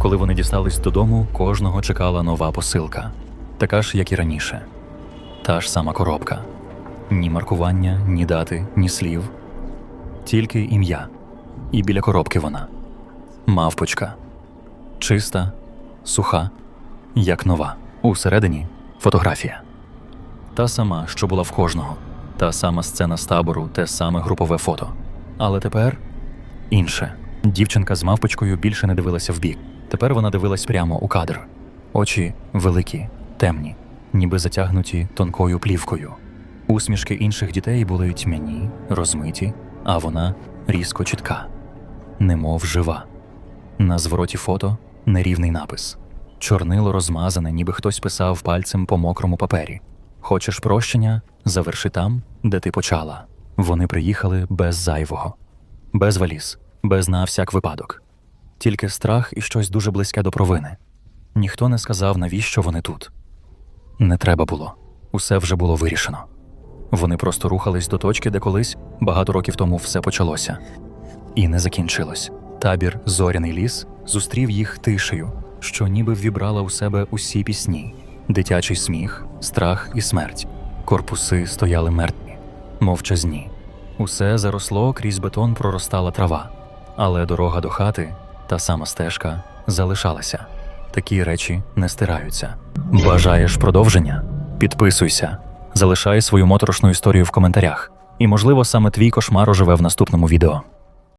Коли вони дістались додому, кожного чекала нова посилка, така ж, як і раніше. Та ж сама коробка. Ні маркування, ні дати, ні слів, тільки ім'я. І біля коробки вона. Мавпочка. Чиста, суха, як нова. Усередині фотографія. Та сама, що була в кожного, та сама сцена з табору, те саме групове фото. Але тепер інше. Дівчинка з мавпочкою більше не дивилася вбік. Тепер вона дивилась прямо у кадр. Очі великі, темні, ніби затягнуті тонкою плівкою. Усмішки інших дітей були тьмяні, розмиті, а вона різко чітка, немов жива. На звороті фото нерівний напис. Чорнило розмазане, ніби хтось писав пальцем по мокрому папері. Хочеш прощення? Заверши там, де ти почала. Вони приїхали без зайвого, без валіз, без на всяк випадок. Тільки страх і щось дуже близьке до провини. Ніхто не сказав, навіщо вони тут. Не треба було. Усе вже було вирішено. Вони просто рухались до точки, де колись багато років тому все почалося. І не закінчилось. Табір Зоряний ліс зустрів їх тишею, що ніби ввібрала у себе усі пісні: дитячий сміх, страх і смерть. Корпуси стояли мертві, мовчазні. Усе заросло крізь бетон проростала трава, але дорога до хати, та сама стежка, залишалася. Такі речі не стираються. Бажаєш продовження? Підписуйся, залишай свою моторошну історію в коментарях. І, можливо, саме твій кошмар оживе в наступному відео.